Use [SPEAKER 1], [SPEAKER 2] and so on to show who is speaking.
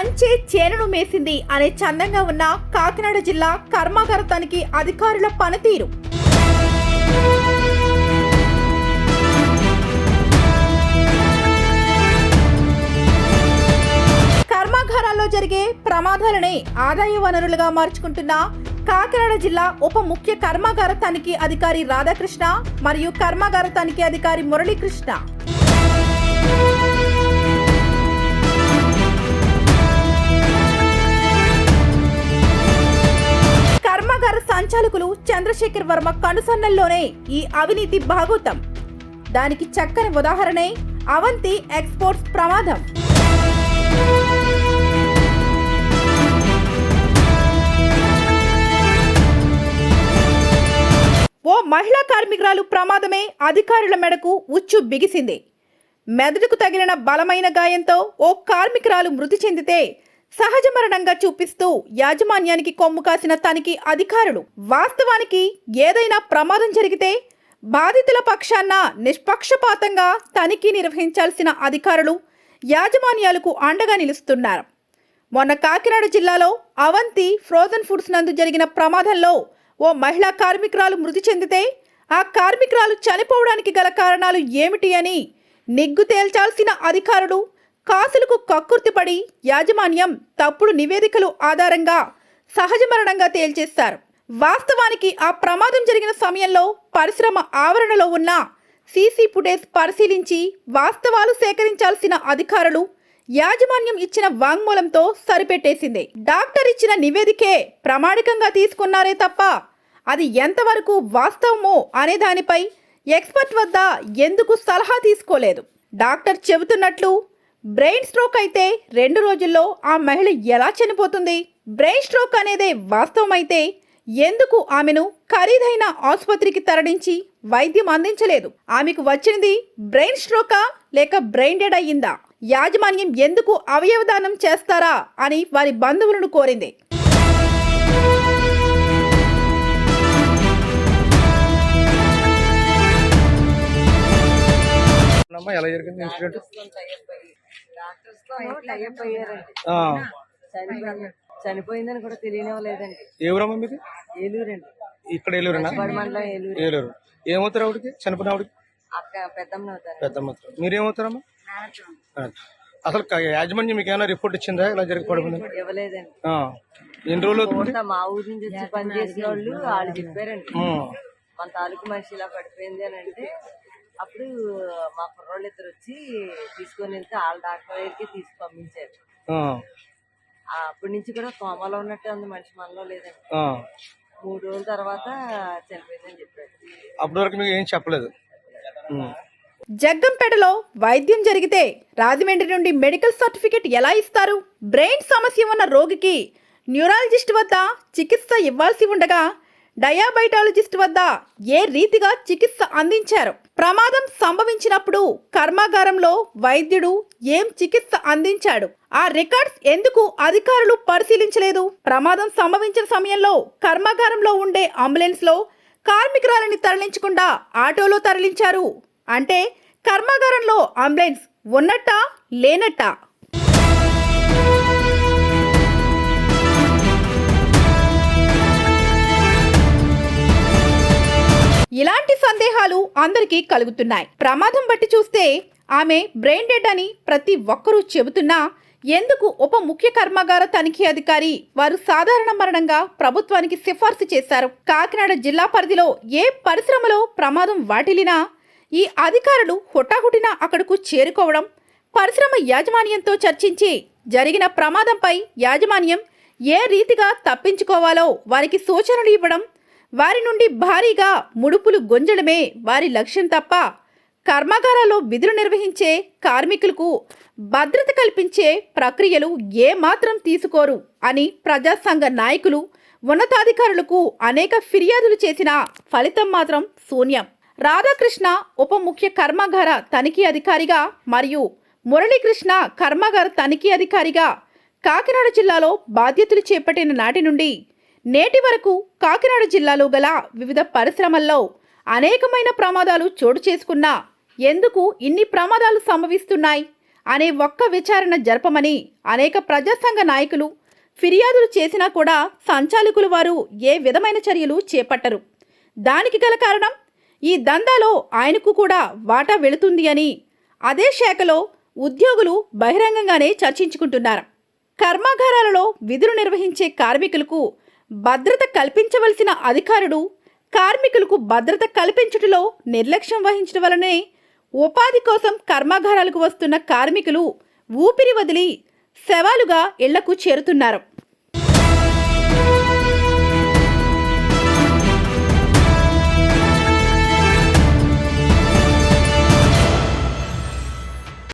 [SPEAKER 1] కంచే చేనను మేసింది అనే చందంగా ఉన్న కాకినాడ జిల్లా కర్మాగార తనిఖీ అధికారుల పనితీరు. కర్మాగారాల్లో జరిగే ప్రమాదాలనే ఆదాయ వనరులుగా మార్చుకుంటున్న కాకినాడ జిల్లా ఉప ముఖ్య కర్మాగార తనిఖీ అధికారి రాధాకృష్ణ మరియు కర్మాగార తనిఖీ అధికారి మురళీకృష్ణ. కర్మాగార చంద్రశేఖర్ వర్మ కనుసన్నల్లోనే ఈ అవినీతి భాగోతం దానికి చక్కని ఉదాహరణే అవంతి ఎక్స్పోర్ట్స్ ప్రమాదం. ఓ మహిళా కార్మికురాలు ప్రమాదమే అధికారుల మెడకు ఉచ్చు బిగిసింది. మెదడుకు తగిలిన బలమైన గాయంతో ఓ కార్మికురాలు మృతి చెందితే సహజ మరణంగా చూపిస్తూ యాజమాన్యానికి కొమ్ము కాసిన తనిఖీ అధికారులు వాస్తవానికి ఏదైనా ప్రమాదం జరిగితే బాధితుల పక్షాన నిష్పక్షపాతంగా తనిఖీ నిర్వహించాల్సిన అధికారులు యాజమాన్యాలకు అండగా నిలుస్తున్నారు. మొన్న కాకినాడ జిల్లాలో అవంతి ఫ్రోజన్ ఫుడ్స్ నందు జరిగిన ప్రమాదంలో ఓ మహిళా కార్మికురాలు మృతి చెందితే ఆ కార్మికురాలు చనిపోవడానికి గల కారణాలు ఏమిటి అని నిగ్గు తేల్చాల్సిన అధికారులు కాసులకు కక్కుర్తిపడి యాజమాన్యం తప్పుడు నివేదికలు ఆధారంగా సహజ మరణంగా తేల్చేశారు వాస్తవానికి ఆ ప్రమాదం జరిగిన సమయంలో పరిశ్రమ ఆవరణలో ఉన్న సీసీ ఫుటేజ్ పరిశీలించి వాస్తవాలు సేకరించాల్సిన అధికారులు యాజమాన్యం ఇచ్చిన వాంగ్మూలంతో సరిపెట్టేసింది. డాక్టర్ ఇచ్చిన నివేదికే ప్రామాణికంగా తీసుకున్నారే తప్ప అది ఎంతవరకు వాస్తవమో అనే దానిపై ఎక్స్పర్ట్ వద్ద ఎందుకు సలహా తీసుకోలేదు? డాక్టర్ చెబుతున్నట్లు బ్రెయిన్ స్ట్రోక్ అయితే రెండు రోజుల్లో ఆ మహిళ ఎలా చనిపోతుంది? బ్రెయిన్ స్ట్రోక్ అనేదే వాస్తవమైతే ఎందుకు ఆమెను ఖరీదైన ఆసుపత్రికి తరలించి వైద్యం అందించలేదు? ఆమెకు వచ్చినది బ్రెయిన్ స్ట్రోకా లేక బ్రెయిన్ డెడ్ అయ్యిందా? యాజమాన్యం ఎందుకు అవయవదానం చేస్తారా అని వారి బంధువులను కోరింది.
[SPEAKER 2] ఎలా జరిగింది
[SPEAKER 3] చనిపోయిందని కూడా తెలియనివ్వలేదండి
[SPEAKER 2] ఏ ఊరమ్మా మీది?
[SPEAKER 3] ఏలూరండి.
[SPEAKER 2] ఇక్కడ ఏలూరేనా?
[SPEAKER 3] ఏలూరు.
[SPEAKER 2] ఏలూరు. ఏమవుతారు ఆవిడకి? చనిపోయిన ఆవిడకి?
[SPEAKER 3] పెద్దమ్మ
[SPEAKER 2] మీరేమవుతారమ్మా? అసలు యాజమాన్యం మీకు ఏమైనా రిపోర్ట్ ఇచ్చిందా? ఇలా జరిగి పడిపోయింది
[SPEAKER 3] ఇవ్వలేదండి.
[SPEAKER 2] ఎన్ని రోజులు అవుతుంది?
[SPEAKER 3] మా ఊరి నుంచి వచ్చి పని చేసిన వాళ్ళు వాళ్ళు చెప్పారండి. మన తాలూకు మనిషి ఇలా పడిపోయింది అని అంటే అప్పుడు మా కుర్రోళ్ళు ఇద్దరు వచ్చి తీసుకొని వెళ్తే వాళ్ళ డాక్టర్ దగ్గరికి తీసి పంపించారు.
[SPEAKER 2] ఆ,
[SPEAKER 3] ఆ, అప్పటి నుంచి కూడా కోమాలో ఉన్నట్టే ఉంది మనిషి మనలో లేదండి.
[SPEAKER 2] ఆ.
[SPEAKER 3] మూడు రోజుల తర్వాత చనిపోయిందని చెప్పారు
[SPEAKER 2] అప్పటి వరకు మీకు ఏం చెప్పలేదు.
[SPEAKER 1] జగ్గంపేటలో వైద్యం జరిగితే రాజమండ్రి నుండి మెడికల్ సర్టిఫికెట్ ఎలా ఇస్తారు? బ్రెయిన్ సమస్య ఉన్న రోగికి న్యూరాలజిస్ట్ వద్ద చికిత్స ఇవ్వాల్సి ఉండగా డయాబైటాలజిస్ట్ వద్ద ఏ రీతిగా చికిత్స అందించారు? ప్రమాదం సంభవించినప్పుడు కర్మాగారంలో వైద్యుడు ఏం చికిత్స అందించాడు? ఆ రికార్డ్స్ ఎందుకు అధికారులు పరిశీలించలేదు? ప్రమాదం సంభవించిన సమయంలో కర్మాగారంలో ఉండే అంబులెన్స్లో కార్మికురాలని తరలించకుండా ఆటోలో తరలించారు. అంటే కర్మాగారంలో అంబులెన్స్ ఉన్నట్టా లేనట్టా? సందేహాలు అందరికీ కలుగుతున్నాయి. ప్రమాదం బట్టి చూస్తే ఆమె బ్రెయిన్ డెడ్ అని ప్రతి ఒక్కరూ చెబుతున్నా ఎందుకు ఉప ముఖ్య కర్మాగార తనిఖీ అధికారి వారు సాధారణ మరణంగా ప్రభుత్వానికి సిఫార్సు చేశారు? కాకినాడ జిల్లా పరిధిలో ఏ పరిశ్రమలో ప్రమాదం వాటిల్లినా ఈ అధికారులు హుటాహుటిన అక్కడకు చేరుకోవడం పరిశ్రమ యాజమాన్యంతో చర్చించి జరిగిన ప్రమాదంపై యాజమాన్యం ఏ రీతిగా తప్పించుకోవాలో వారికి సూచనలు ఇవ్వడం వారి నుండి భారీగా ముడుపులు గొంజడమే వారి లక్ష్యం తప్ప కర్మాగారాల్లో విధులు నిర్వహించే కార్మికులకు భద్రత కల్పించే ప్రక్రియలు ఏమాత్రం తీసుకోరు అని ప్రజాసంఘ నాయకులు ఉన్నతాధికారులకు అనేక ఫిర్యాదులు చేసిన ఫలితం మాత్రం శూన్యం. రాధాకృష్ణ ఉప ముఖ్య కర్మాగార తనిఖీ అధికారిగా మరియు మురళీకృష్ణ కర్మాగార తనిఖీ అధికారిగా కాకినాడ జిల్లాలో బాధ్యతలు చేపట్టిన నాటి నుండి నేటి వరకు కాకినాడ జిల్లాలో గల వివిధ పరిశ్రమల్లో అనేకమైన ప్రమాదాలు చోటు చేసుకున్నా ఎందుకు ఇన్ని ప్రమాదాలు సంభవిస్తున్నాయి అనే ఒక్క విచారణ జరపమని అనేక ప్రజాసంఘ నాయకులు ఫిర్యాదులు చేసినా కూడా సంచాలకులు వారు ఏ విధమైన చర్యలు చేపట్టరు. దానికి గల కారణం ఈ దందాలో ఆయనకు కూడా వాటా వెళుతుంది అని అదే శాఖలో ఉద్యోగులు బహిరంగంగానే చర్చించుకుంటున్నారు. కర్మాగారాలలో విధులు నిర్వహించే కార్మికులకు భద్రత కల్పించవలసిన అధికారుడు కార్మికులకు భద్రత కల్పించుటలో నిర్లక్ష్యం వహించడం వలనే ఉపాధి కోసం కర్మాగారాలకు వస్తున్న కార్మికులు ఊపిరి వదిలి శవాలుగా ఇళ్ళకు చేరుతున్నారు.